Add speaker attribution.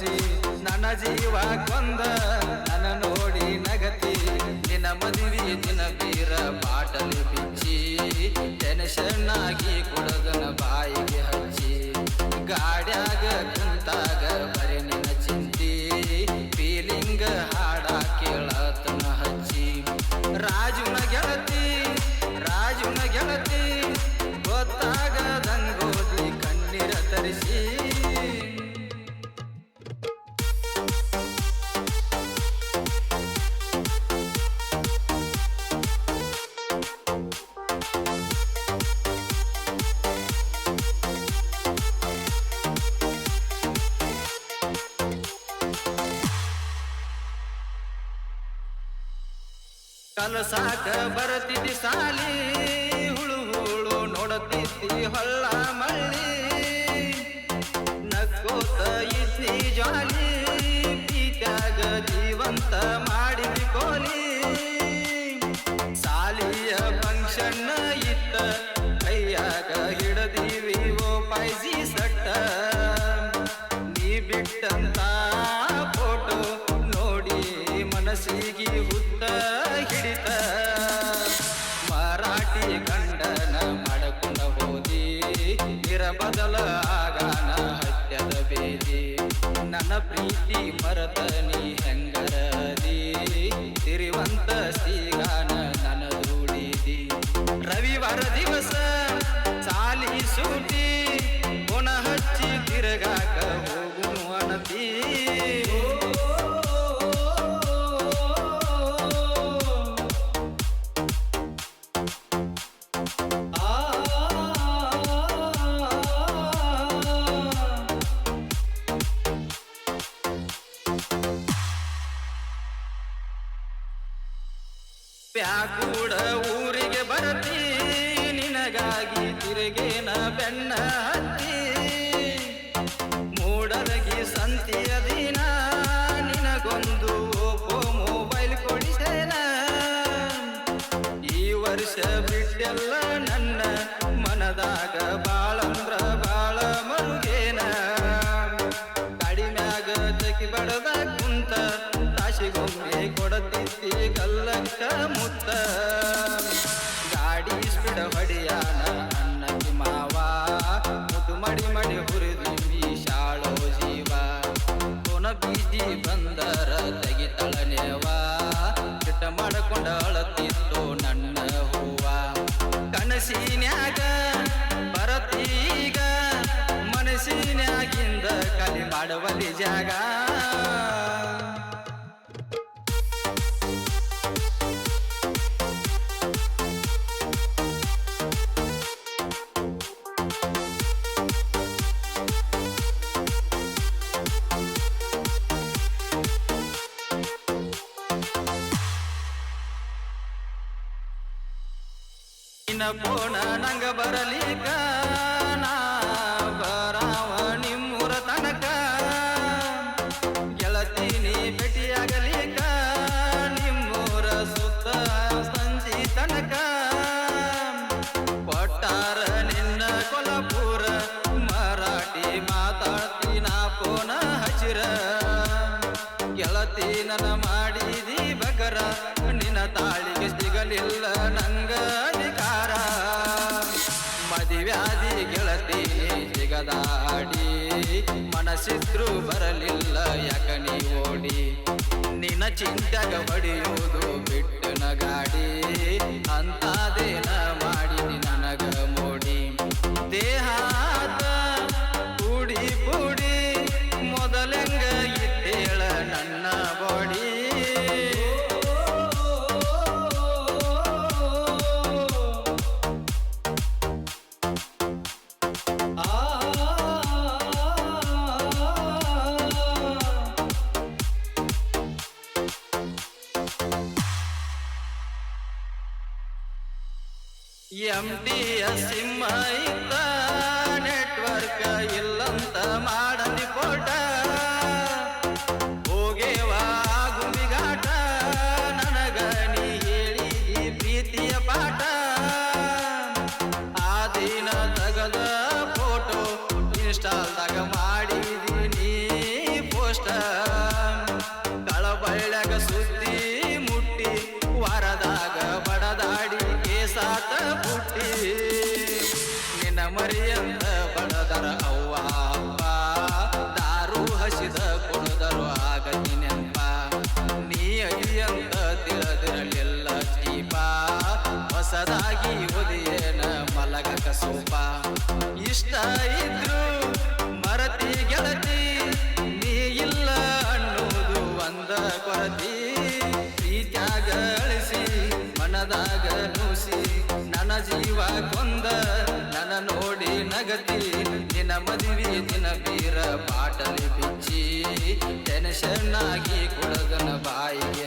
Speaker 1: ನೋಸಿ ನನ್ನ ಜೀವ ಕೊಂದ ನನ್ನ ನೋಡಿ ನಗತಿ. ನಿನ್ನ ಮದುವೆ ದಿನ ಬೀರ ಬಾಟಲಿ ಬಿಚ್ಚಿ ಟೆನ್ಷನ್ ಆಗಿ ಕುಡದನ ಬಾಯಿಗೆ ಹಚ್ಚಿ. ಗಾಡ್ಯಾಗ ಕುಂತಾಗ ಬರೀ ನಿನ್ನ ಚಿಂತಿ ಫೀಲಿಂಗ್ ಹಾಡ ಕೇಳತನ ಹಚ್ಚಿ. ರಾಜುನ ಗೆಳತಿ ರಾಜುನ ಗೆಳತಿ ಗೊತ್ತಾಗದಂಗೋದಿ ಕಣ್ಣೀರ ತರಿಸಿ. ಕಲಸಾಕ ಬರತಿದ್ದಿ ಸಾಲಿ, ಹುಳು ಹುಳು ನೋಡತಿದ್ದಿ ಹೊಳ್ಳ ಮಳ್ಳಿ. ನಕ್ಕೋತ ಇದ್ದಿ ಜಾಲಿ ಪ್ರೀತ್ಯಾಗ ಜೀವಂತ ಮಾಡಿದಿ ಕೋಲಿ. ಸಾಲಿಯ ಫಂಕ್ಷನ್ ಇತ್ತ ಕೈಯಾಗ ಹಿಡದಿವಿ ಓ ಪೈಸಿ وطني ಪ್ಯಾಕೂಡ ಊರಿಗೆ ಬರತಿ ನಿನಗಾಗಿ ತಿರುಗೇನ ಬೆನ್ನ ಹತ್ತಿ. ಮೂಡಲಗಿ ಸಂತಿಯ बढ़िया ನಿನ್ನ ಕೋಣ ನಂಗ ಬರಲಿಕ ಮನಸ್ಸಿದ್ರು ಬರಲಿಲ್ಲ ಯಾಕ ನೀ ಓಡಿ? ನಿನ್ನ ಚಿಂತೆಗ ಹೊಡೆಯುವುದು ಬಿಟ್ಟನ ನಗಾಡಿ. ಎಂಟಿಯ ಸಿಂಹ ಹುಟ್ಟಿ ನಿನ್ನ ಮರಿಯಂದ ಬಳದರ ಅವ್ವ, ಅಪ್ಪ. ದಾರು ಹಸಿದ ಕೊಡದರು ಆಗ ನೆನಪ. ನೀ ಅಗಿಯಂತ ತಿಳಿದಿರಲಿಲ್ಲ ದೀಪ. ಹೊಸದಾಗಿ ಒದಿಯೇನ ಮಲಗ ಸೋಪ. ಇಷ್ಟ ಇದು ಜೀವ ಕೊಂದ, ನನ್ನ ನೋಡಿ ನಗತಿ. ನಿನ್ನ ಮದುವೆ ದಿನ ಬೀರ ಪಾಟಲಿ ಬಿಚ್ಚಿ ಟೆನ್ಷನ್ ಆಗಿ ಕುಳಗನ ಬಾಯಿಗೆ